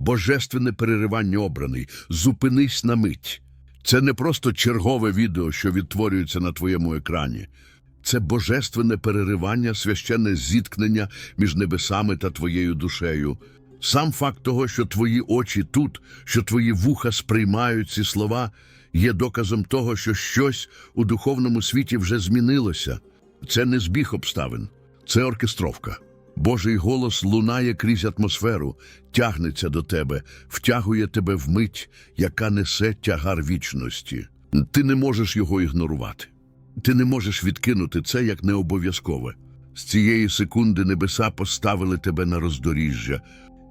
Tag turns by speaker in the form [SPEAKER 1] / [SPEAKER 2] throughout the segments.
[SPEAKER 1] божественне переривання обраний. Зупинись на мить. Це не просто чергове відео, що відтворюється на твоєму екрані. Це божественне переривання, священне зіткнення між небесами та твоєю душею. Сам факт того, що твої очі тут, що твої вуха сприймають ці слова, є доказом того, що щось у духовному світі вже змінилося. Це не збіг обставин, це оркестровка. Божий голос лунає крізь атмосферу, тягнеться до тебе, втягує тебе в мить, яка несе тягар вічності. Ти не можеш його ігнорувати. Ти не можеш відкинути це як необов'язкове. З цієї секунди небеса поставили тебе на роздоріжжя,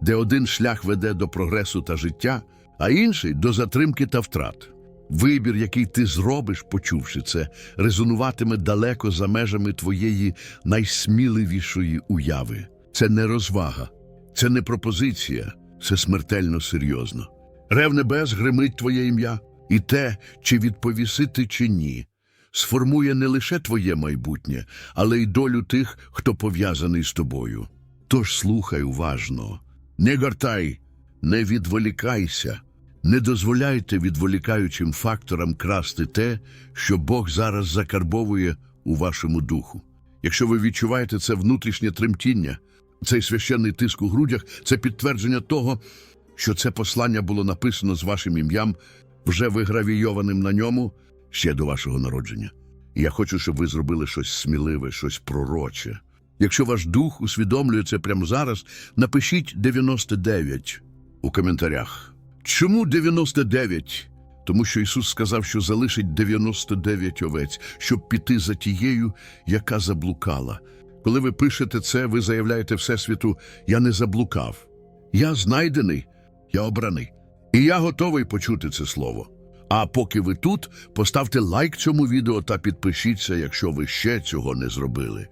[SPEAKER 1] де один шлях веде до прогресу та життя, а інший до затримки та втрат. Вибір, який ти зробиш, почувши це, резонуватиме далеко за межами твоєї найсміливішої уяви. Це не розвага, це не пропозиція, це смертельно серйозно. Рев небес гримить твоє ім'я, і те, чи відповіси ти чи ні, сформує не лише твоє майбутнє, але й долю тих, хто пов'язаний з тобою. Тож слухай уважно, не гартай, не відволікайся, не дозволяйте відволікаючим факторам красти те, що Бог зараз закарбовує у вашому духу. Якщо ви відчуваєте це внутрішнє тремтіння, цей священний тиск у грудях, це підтвердження того, що це послання було написано з вашим ім'ям, вже вигравійованим на ньому ще до вашого народження. І я хочу, щоб ви зробили щось сміливе, щось пророче. Якщо ваш дух усвідомлює це прямо зараз, напишіть 99 у коментарях. Чому 99? Тому що Ісус сказав, що залишить 99 овець, щоб піти за тією, яка заблукала. Коли ви пишете це, ви заявляєте Всесвіту, я не заблукав. Я знайдений, я обраний. І я готовий почути це слово. А поки ви тут, поставте лайк цьому відео та підпишіться, якщо ви ще цього не зробили.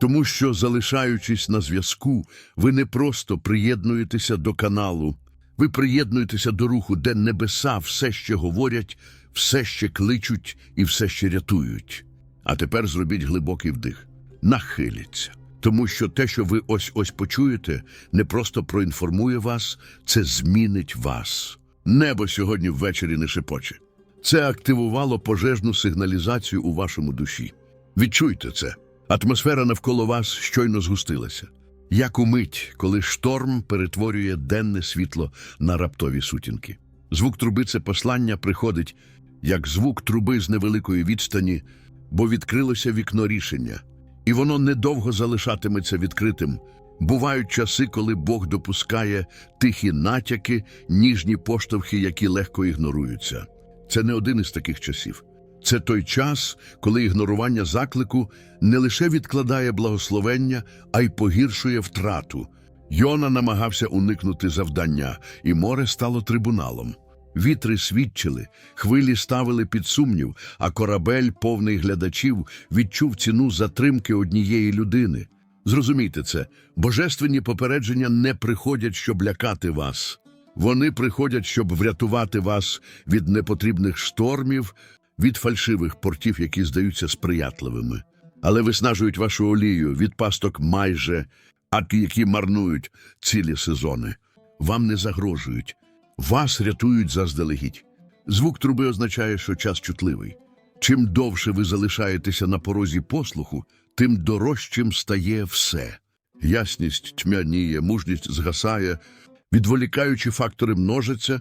[SPEAKER 1] Тому що, залишаючись на зв'язку, ви не просто приєднуєтеся до каналу, ви приєднуєтеся до руху, де небеса все ще говорять, все ще кличуть і все ще рятують. А тепер зробіть глибокий вдих. Нахиляться. Тому що те, що ви ось-ось почуєте, не просто проінформує вас, це змінить вас. Небо сьогодні ввечері не шепоче. Це активувало пожежну сигналізацію у вашому душі. Відчуйте це. Атмосфера навколо вас щойно згустилася. Як у мить, коли шторм перетворює денне світло на раптові сутінки. Звук труби це послання приходить, як звук труби з невеликої відстані, бо відкрилося вікно рішення, і воно недовго залишатиметься відкритим. Бувають часи, коли Бог допускає тихі натяки, ніжні поштовхи, які легко ігноруються. Це не один із таких часів. Це той час, коли ігнорування заклику не лише відкладає благословення, а й погіршує втрату. Йона намагався уникнути завдання, і море стало трибуналом. Вітри свідчили, хвилі ставили під сумнів, а корабель, повний глядачів, відчув ціну затримки однієї людини. Зрозумійте це, божественні попередження не приходять, щоб лякати вас. Вони приходять, щоб врятувати вас від непотрібних штормів, від фальшивих портів, які здаються сприятливими. Але виснажують вашу олію від пасток майже, а які марнують цілі сезони. Вам не загрожують, вас рятують заздалегідь. Звук труби означає, що час чутливий. Чим довше ви залишаєтеся на порозі послуху, тим дорожчим стає все. Ясність тьмяніє, мужність згасає, відволікаючі фактори множаться,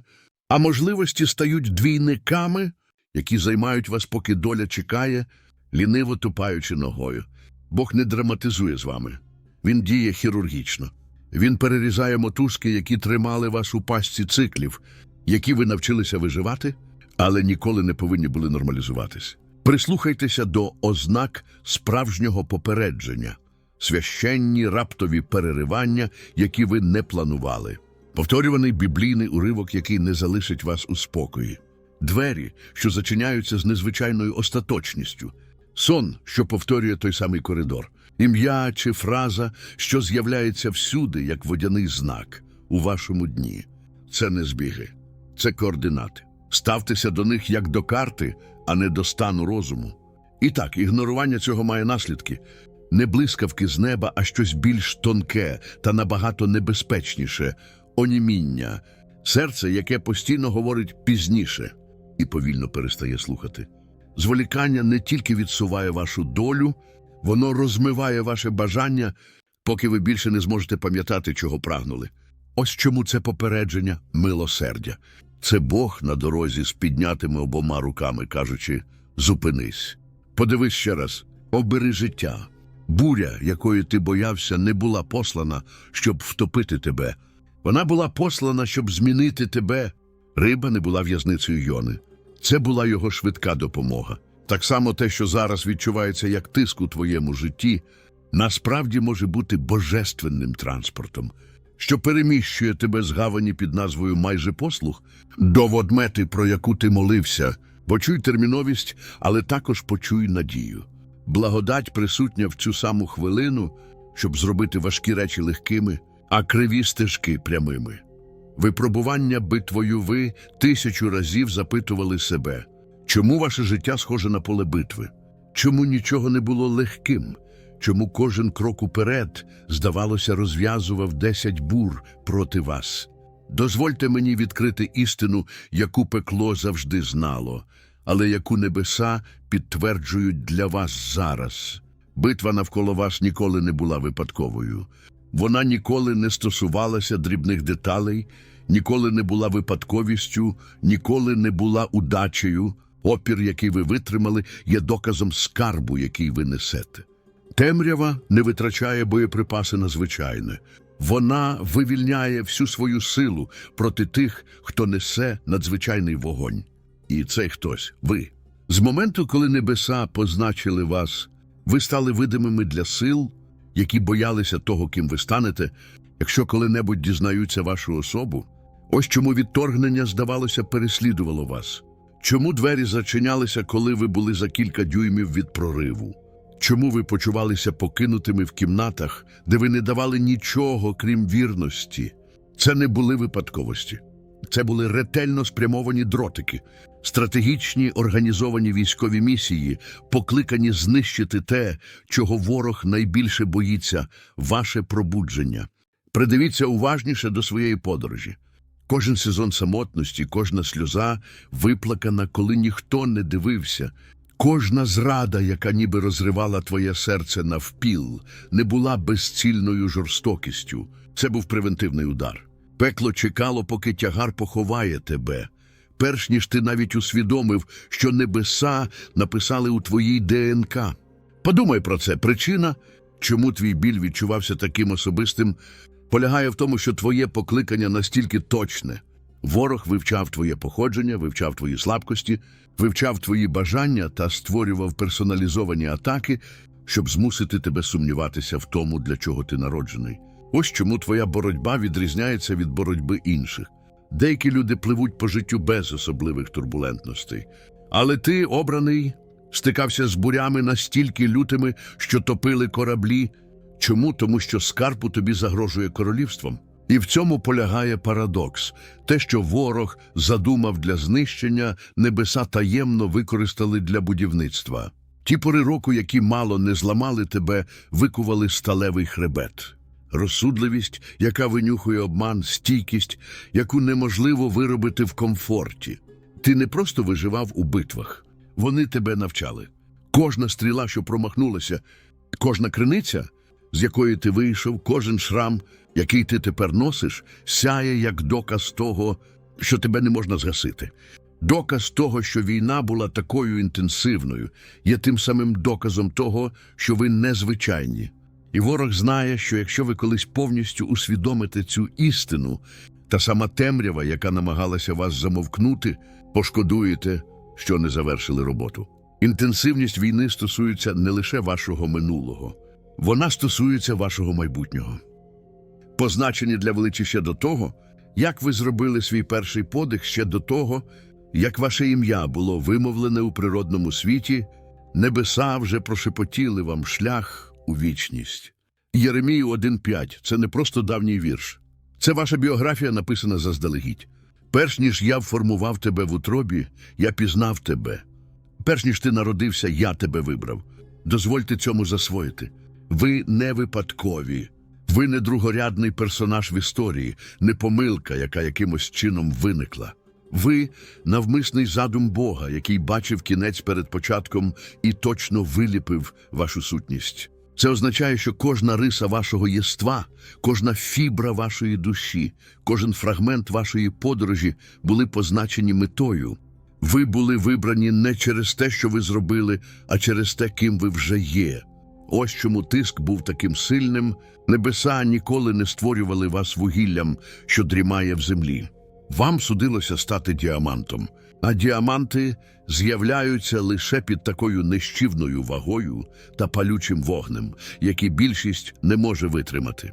[SPEAKER 1] а можливості стають двійниками, які займають вас, поки доля чекає, ліниво тупаючи ногою. Бог не драматизує з вами. Він діє хірургічно. Він перерізає мотузки, які тримали вас у пастці циклів, які ви навчилися виживати, але ніколи не повинні були нормалізуватись. Прислухайтеся до ознак справжнього попередження, священні раптові переривання, які ви не планували, повторюваний біблійний уривок, який не залишить вас у спокої, двері, що зачиняються з незвичайною остаточністю, сон, що повторює той самий коридор, ім'я чи фраза, що з'являється всюди, як водяний знак у вашому дні. Це не збіги, це координати. Ставтеся до них як до карти, а не до стану розуму. І так, ігнорування цього має наслідки. Не блискавки з неба, а щось більш тонке та набагато небезпечніше оніміння, серце, яке постійно говорить пізніше і повільно перестає слухати. Зволікання не тільки відсуває вашу долю, воно розмиває ваше бажання, поки ви більше не зможете пам'ятати, чого прагнули. Ось чому це попередження милосердя. Це Бог на дорозі з піднятими обома руками, кажучи: зупинись. Подивись ще раз, обери життя. Буря, якої ти боявся, не була послана, щоб втопити тебе. Вона була послана, щоб змінити тебе. Риба не була в'язницею Йони. Це була його швидка допомога. Так само те, що зараз відчувається як тиск у твоєму житті, насправді може бути божественним транспортом, що переміщує тебе з гавані під назвою майже послуг до водмети, про яку ти молився. Почуй терміновість, але також почуй надію. Благодать присутня в цю саму хвилину, щоб зробити важкі речі легкими, а криві стежки прямими. Випробування битвою ви тисячу разів запитували себе, чому ваше життя схоже на поле битви? Чому нічого не було легким? Чому кожен крок уперед, здавалося, розв'язував десять бур проти вас? Дозвольте мені відкрити істину, яку пекло завжди знало, але яку небеса підтверджують для вас зараз. Битва навколо вас ніколи не була випадковою. Вона ніколи не стосувалася дрібних деталей, ніколи не була випадковістю, ніколи не була удачею. Опір, який ви витримали, є доказом скарбу, який ви несете. Темрява не витрачає боєприпаси на звичайне. Вона вивільняє всю свою силу проти тих, хто несе надзвичайний вогонь. І цей хтось ви. З моменту, коли небеса позначили вас, ви стали видимими для сил, які боялися того, ким ви станете, якщо коли-небудь дізнаються вашу особу. Ось чому відторгнення, здавалося, переслідувало вас. Чому двері зачинялися, коли ви були за кілька дюймів від прориву? Чому ви почувалися покинутими в кімнатах, де ви не давали нічого, крім вірності? Це не були випадковості. Це були ретельно спрямовані дротики, стратегічні організовані військові місії, покликані знищити те, чого ворог найбільше боїться ваше пробудження. Придивіться уважніше до своєї подорожі. Кожен сезон самотності, кожна сльоза виплакана, коли ніхто не дивився. Кожна зрада, яка ніби розривала твоє серце навпіл, не була безцільною жорстокістю. Це був превентивний удар. Пекло чекало, поки тягар поховає тебе, перш ніж ти навіть усвідомив, що небеса написали у твоїй ДНК. Подумай про це. Причина, чому твій біль відчувався таким особистим, полягає в тому, що твоє покликання настільки точне. Ворог вивчав твоє походження, вивчав твої слабкості, вивчав твої бажання та створював персоналізовані атаки, щоб змусити тебе сумніватися в тому, для чого ти народжений. Ось чому твоя боротьба відрізняється від боротьби інших. Деякі люди пливуть по життю без особливих турбулентностей. Але ти, обраний, стикався з бурями настільки лютими, що топили кораблі. Чому? Тому що скарб у тобі загрожує королівством. І в цьому полягає парадокс. Те, що ворог задумав для знищення, небеса таємно використали для будівництва. Ті пори року, які мало не зламали тебе, викували сталевий хребет. Розсудливість, яка винюхує обман, стійкість, яку неможливо виробити в комфорті. Ти не просто виживав у битвах, вони тебе навчали. Кожна стріла, що промахнулася, кожна криниця, з якої ти вийшов, кожен шрам, який ти тепер носиш, сяє як доказ того, що тебе не можна згасити. Доказ того, що війна була такою інтенсивною, є тим самим доказом того, що ви незвичайні. І ворог знає, що якщо ви колись повністю усвідомите цю істину, та сама темрява, яка намагалася вас замовкнути, пошкодуєте, що не завершили роботу. Інтенсивність війни стосується не лише вашого минулого, вона стосується вашого майбутнього. Позначені для величі ще до того, як ви зробили свій перший подих ще до того, як ваше ім'я було вимовлене у природному світі, небеса вже прошепотіли вам шлях у вічність. Єремію 1.5 – це не просто давній вірш. Це ваша біографія, написана заздалегідь. Перш ніж я вформував тебе в утробі, я пізнав тебе. Перш ніж ти народився, я тебе вибрав. Дозвольте цьому засвоїти. Ви не випадкові. Ви не другорядний персонаж в історії, не помилка, яка якимось чином виникла. Ви навмисний задум Бога, який бачив кінець перед початком і точно виліпив вашу сутність. Це означає, що кожна риса вашого єства, кожна фібра вашої душі, кожен фрагмент вашої подорожі були позначені метою. Ви були вибрані не через те, що ви зробили, а через те, ким ви вже є. Ось чому тиск був таким сильним. Небеса ніколи не створювали вас вугіллям, що дрімає в землі. Вам судилося стати діамантом, а діаманти з'являються лише під такою нищівною вагою та палючим вогнем, який більшість не може витримати.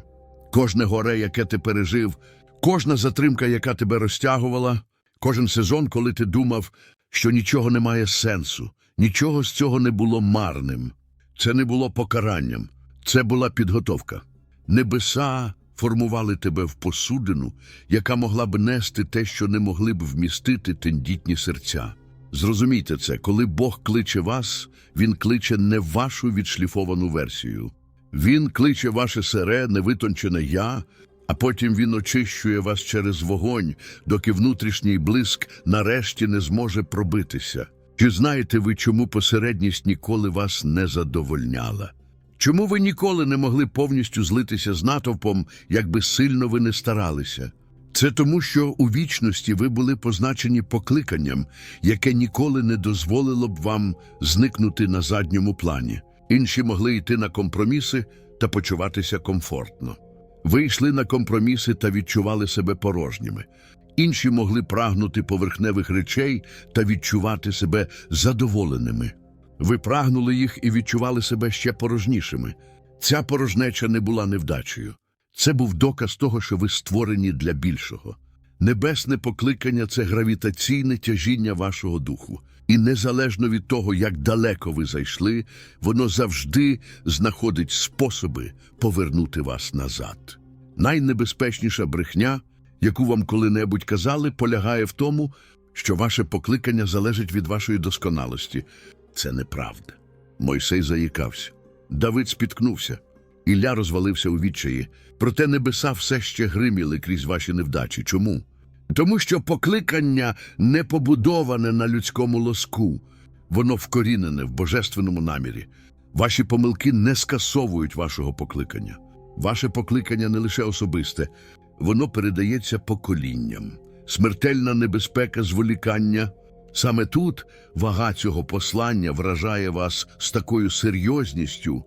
[SPEAKER 1] Кожне горе, яке ти пережив, кожна затримка, яка тебе розтягувала, кожен сезон, коли ти думав, що нічого не має сенсу, нічого з цього не було марним. Це не було покаранням, це була підготовка. Небеса формували тебе в посудину, яка могла б нести те, що не могли б вмістити тендітні серця. Зрозумійте це, коли Бог кличе вас, Він кличе не вашу відшліфовану версію. Він кличе ваше сере, невитончене я, а потім він очищує вас через вогонь, доки внутрішній блиск нарешті не зможе пробитися. Чи знаєте ви, чому посередність ніколи вас не задовольняла? Чому ви ніколи не могли повністю злитися з натовпом, якби сильно ви не старалися? Це тому, що у вічності ви були позначені покликанням, яке ніколи не дозволило б вам зникнути на задньому плані. Інші могли йти на компроміси та почуватися комфортно. Ви йшли на компроміси та відчували себе порожніми. Інші могли прагнути поверхневих речей та відчувати себе задоволеними. Ви прагнули їх і відчували себе ще порожнішими. Ця порожнеча не була невдачею. Це був доказ того, що ви створені для більшого. Небесне покликання це гравітаційне тяжіння вашого духу. І незалежно від того, як далеко ви зайшли, воно завжди знаходить способи повернути вас назад. Найнебезпечніша брехня, яку вам коли-небудь казали, полягає в тому, що ваше покликання залежить від вашої досконалості. Це неправда. Мойсей заїкався. Давид спіткнувся. Ілля розвалився у відчаї. Проте небеса все ще гриміли крізь ваші невдачі. Чому? Тому що покликання не побудоване на людському лоску, воно вкорінене в божественному намірі. Ваші помилки не скасовують вашого покликання. Ваше покликання не лише особисте, воно передається поколінням. Смертельна небезпека зволікання. Саме тут вага цього послання вражає вас з такою серйозністю,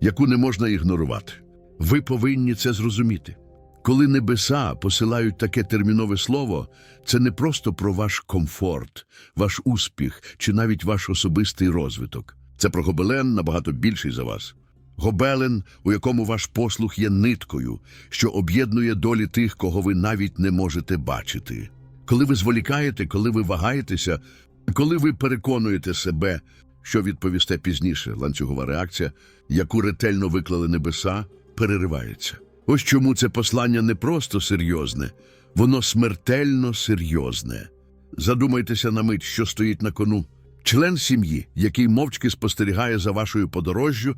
[SPEAKER 1] яку не можна ігнорувати. Ви повинні це зрозуміти. Коли небеса посилають таке термінове слово, це не просто про ваш комфорт, ваш успіх чи навіть ваш особистий розвиток. Це про гобелен набагато більший за вас. Гобелен, у якому ваш послух є ниткою, що об'єднує долі тих, кого ви навіть не можете бачити. Коли ви зволікаєте, коли ви вагаєтеся, коли ви переконуєте себе, що відповісте пізніше, ланцюгова реакція, яку ретельно виклали небеса, переривається. Ось чому це послання не просто серйозне, воно смертельно серйозне. Задумайтеся на мить, що стоїть на кону. Член сім'ї, який мовчки спостерігає за вашою подорожжю,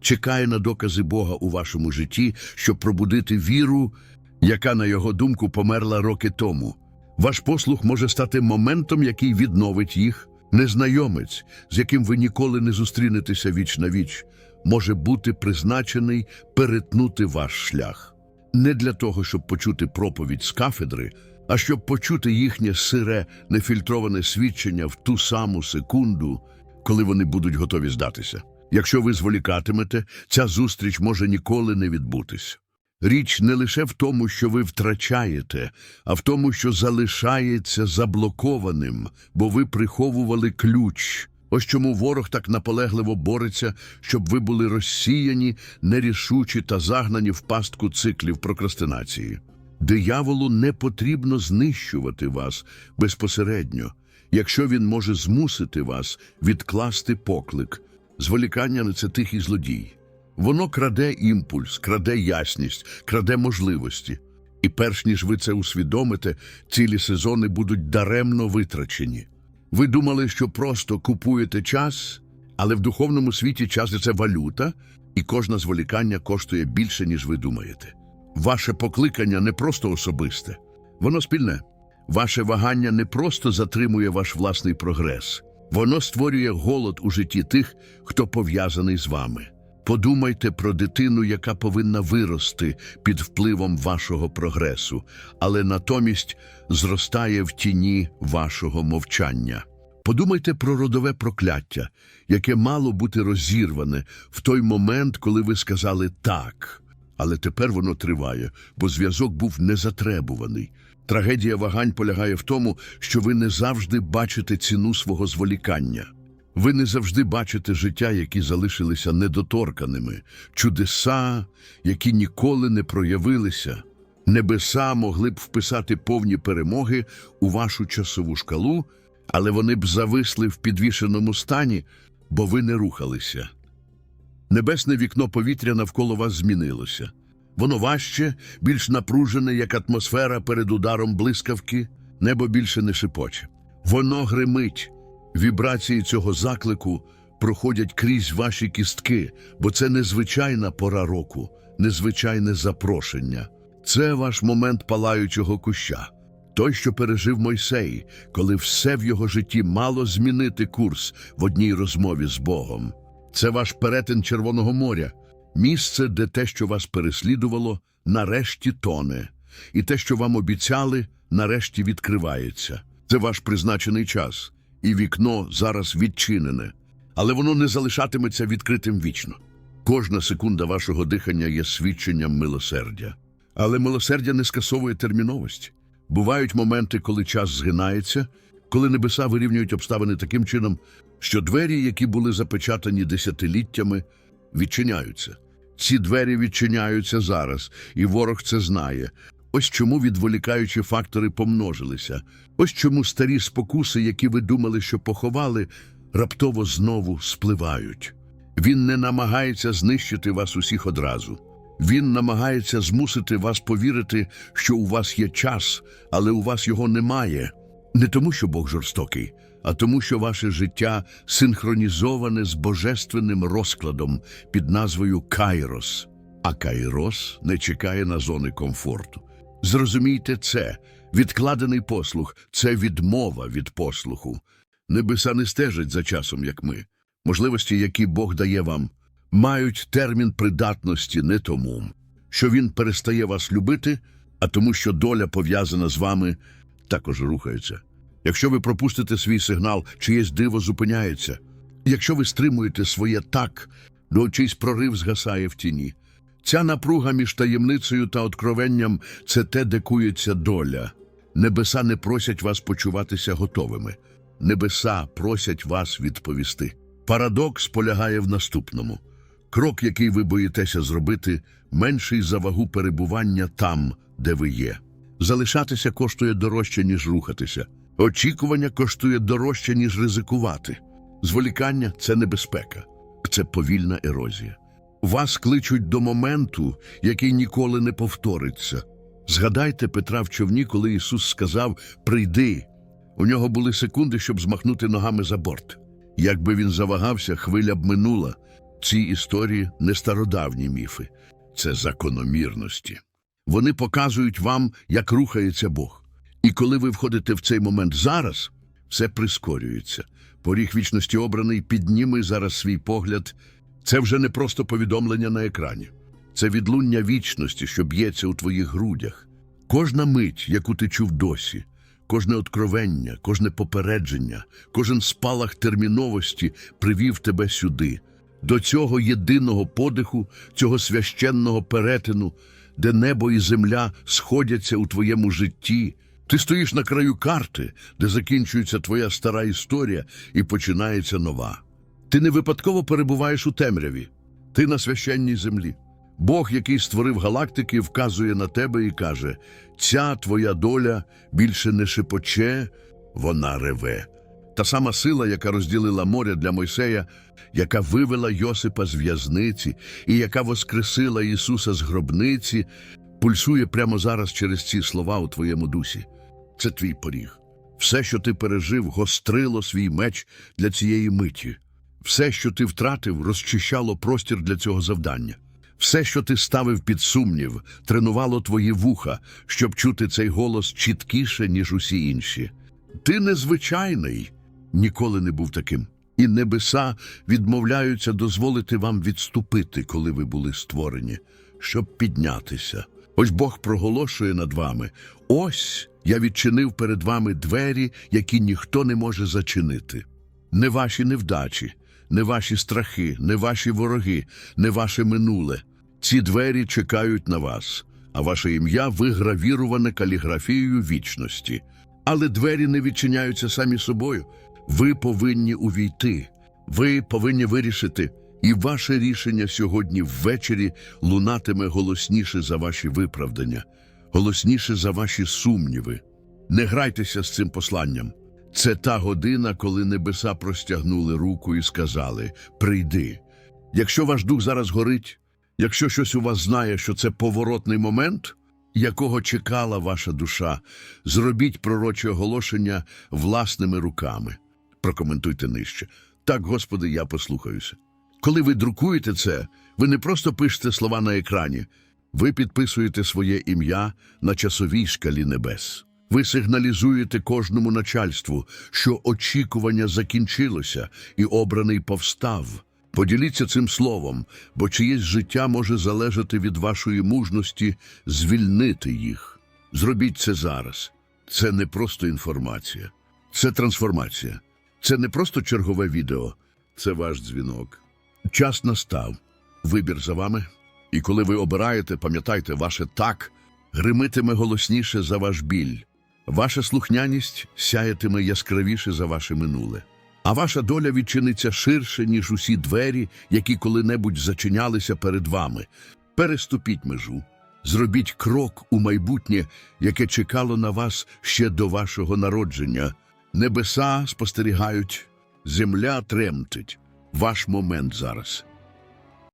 [SPEAKER 1] чекає на докази Бога у вашому житті, щоб пробудити віру, яка, на його думку, померла роки тому. Ваш послух може стати моментом, який відновить їх. Незнайомець, з яким ви ніколи не зустрінетеся віч на віч, може бути призначений перетнути ваш шлях. Не для того, щоб почути проповідь з кафедри, а щоб почути їхнє сире, нефільтроване свідчення в ту саму секунду, коли вони будуть готові здатися. Якщо ви зволікатимете, ця зустріч може ніколи не відбутися. Річ не лише в тому, що ви втрачаєте, а в тому, що залишається заблокованим, бо ви приховували ключ. Ось чому ворог так наполегливо бореться, щоб ви були розсіяні, нерішучі та загнані в пастку циклів прокрастинації. Дияволу не потрібно знищувати вас безпосередньо, якщо він може змусити вас відкласти поклик. Зволікання не це тихий злодій. Воно краде імпульс, краде ясність, краде можливості. І перш ніж ви це усвідомите, цілі сезони будуть даремно витрачені. Ви думали, що просто купуєте час, але в духовному світі час це валюта, І кожне зволікання коштує більше, ніж ви думаєте. Ваше покликання не просто особисте, воно спільне. Ваше вагання не просто затримує ваш власний прогрес, воно створює голод у житті тих, хто пов'язаний з вами. Подумайте про дитину, яка повинна вирости під впливом вашого прогресу, але натомість зростає в тіні вашого мовчання. Подумайте про родове прокляття, яке мало бути розірване в той момент, коли ви сказали так. Але тепер воно триває, бо зв'язок був незатребуваний. Трагедія вагань полягає в тому, що ви не завжди бачите ціну свого зволікання. Ви не завжди бачите життя, які залишилися недоторканими, чудеса, які ніколи не проявилися. Небеса могли б вписати повні перемоги у вашу часову шкалу, але вони б зависли в підвішеному стані, бо ви не рухалися. Небесне вікно повітря навколо вас змінилося. Воно важче, більш напружене, як атмосфера перед ударом блискавки, небо більше не шипоче. Воно гримить. Вібрації цього заклику проходять крізь ваші кістки, бо це незвичайна пора року, незвичайне запрошення. Це ваш момент палаючого куща. Той, що пережив Мойсей, коли все в його житті мало змінити курс в одній розмові з Богом. Це ваш перетин Червоного моря, місце, де те, що вас переслідувало, нарешті тоне, і те, що вам обіцяли, нарешті відкривається. Це ваш призначений час, і вікно зараз відчинене, але воно не залишатиметься відкритим вічно. Кожна секунда вашого дихання є свідченням милосердя. Але милосердя не скасовує терміновість. Бувають моменти, коли час згинається, коли небеса вирівнюють обставини таким чином, що двері, які були запечатані десятиліттями, відчиняються. Ці двері відчиняються зараз, і ворог це знає. Ось чому відволікаючі фактори помножилися. Ось чому старі спокуси, які ви думали, що поховали, раптово знову спливають. Він не намагається знищити вас усіх одразу. Він намагається змусити вас повірити, що у вас є час, але у вас його немає. Не тому, що Бог жорстокий, а тому, що ваше життя синхронізоване з божественним розкладом під назвою Кайрос. А Кайрос не чекає на зони комфорту. Зрозумійте це. Відкладений послух це відмова від послуху. Небеса не стежать за часом, як ми. Можливості, які Бог дає вам, мають термін придатності не тому, що він перестає вас любити, а тому, що доля пов'язана з вами також рухається. Якщо ви пропустите свій сигнал, чиєсь диво зупиняється. Якщо ви стримуєте своє так, то чийсь прорив згасає в тіні. Ця напруга між таємницею та откровенням це те, де кується доля. Небеса не просять вас почуватися готовими. Небеса просять вас відповісти. Парадокс полягає в наступному. Крок, який ви боїтеся зробити, менший за вагу перебування там, де ви є. Залишатися коштує дорожче, ніж рухатися. Очікування коштує дорожче, ніж ризикувати. Зволікання це небезпека, це повільна ерозія. Вас кличуть до моменту, який ніколи не повториться. Згадайте Петра в човні, коли Ісус сказав Прийди. У нього були секунди, щоб змахнути ногами за борт. Якби він завагався, хвиля б минула. Ці історії не стародавні міфи, це закономірності. Вони показують вам, як рухається Бог. І коли ви входите в цей момент зараз, все прискорюється. Поріг вічності обраний, підніми зараз свій погляд. Це вже не просто повідомлення на екрані. Це відлуння вічності, що б'ється у твоїх грудях. Кожна мить, яку ти чув досі, кожне откровення, кожне попередження, кожен спалах терміновості привів тебе сюди, до цього єдиного подиху, цього священного перетину, де небо і земля сходяться у твоєму житті. Ти стоїш на краю карти, де закінчується твоя стара історія і починається нова. Ти не випадково перебуваєш у темряві, ти на священній землі. Бог, який створив галактики, вказує на тебе і каже: ця твоя доля більше не шепоче, вона реве. Та сама сила, яка розділила море для Мойсея, яка вивела Йосипа з в'язниці і яка воскресила Ісуса з гробниці, пульсує прямо зараз через ці слова у твоєму дусі. Це твій поріг. Все, що ти пережив, гострило свій меч для цієї миті. Все, що ти втратив, розчищало простір для цього завдання. Все, що ти ставив під сумнів, тренувало твої вуха, щоб чути цей голос чіткіше, ніж усі інші. Ти незвичайний, ніколи не був таким. І небеса відмовляються дозволити вам відступити, коли ви були створені, щоб піднятися. Ось Бог проголошує над вами: ось я відчинив перед вами двері, які ніхто не може зачинити. Не ваші невдачі, не ваші страхи, не ваші вороги, не ваше минуле. Ці двері чекають на вас, а ваше ім'я вигравіроване каліграфією вічності. Але двері не відчиняються самі собою. Ви повинні увійти, ви повинні вирішити, і ваше рішення сьогодні ввечері лунатиме голосніше за ваші виправдання, голосніше за ваші сумніви. Не грайтеся з цим посланням. Це та година, коли небеса простягнули руку і сказали: Прийди. Якщо ваш дух зараз горить, якщо щось у вас знає, що це поворотний момент, якого чекала ваша душа, зробіть пророче оголошення власними руками. Прокоментуйте нижче. Так, Господи, я послухаюся. Коли ви друкуєте це, ви не просто пишете слова на екрані, ви підписуєте своє ім'я на часовій шкалі небес. Ви сигналізуєте кожному начальству, що очікування закінчилося і обраний повстав. Поділіться цим словом, бо чиєсь життя може залежати від вашої мужності звільнити їх. Зробіть це зараз. Це не просто інформація, це трансформація. Це не просто чергове відео, це ваш дзвінок. Час настав. Вибір за вами. І коли ви обираєте, пам'ятайте, ваше так гримитиме голосніше за ваш біль. Ваша слухняність сяятиме яскравіше за ваше минуле. А ваша доля відчиниться ширше, ніж усі двері, які коли-небудь зачинялися перед вами. Переступіть межу, зробіть крок у майбутнє, яке чекало на вас ще до вашого народження. Небеса спостерігають, земля тремтить. Ваш момент зараз.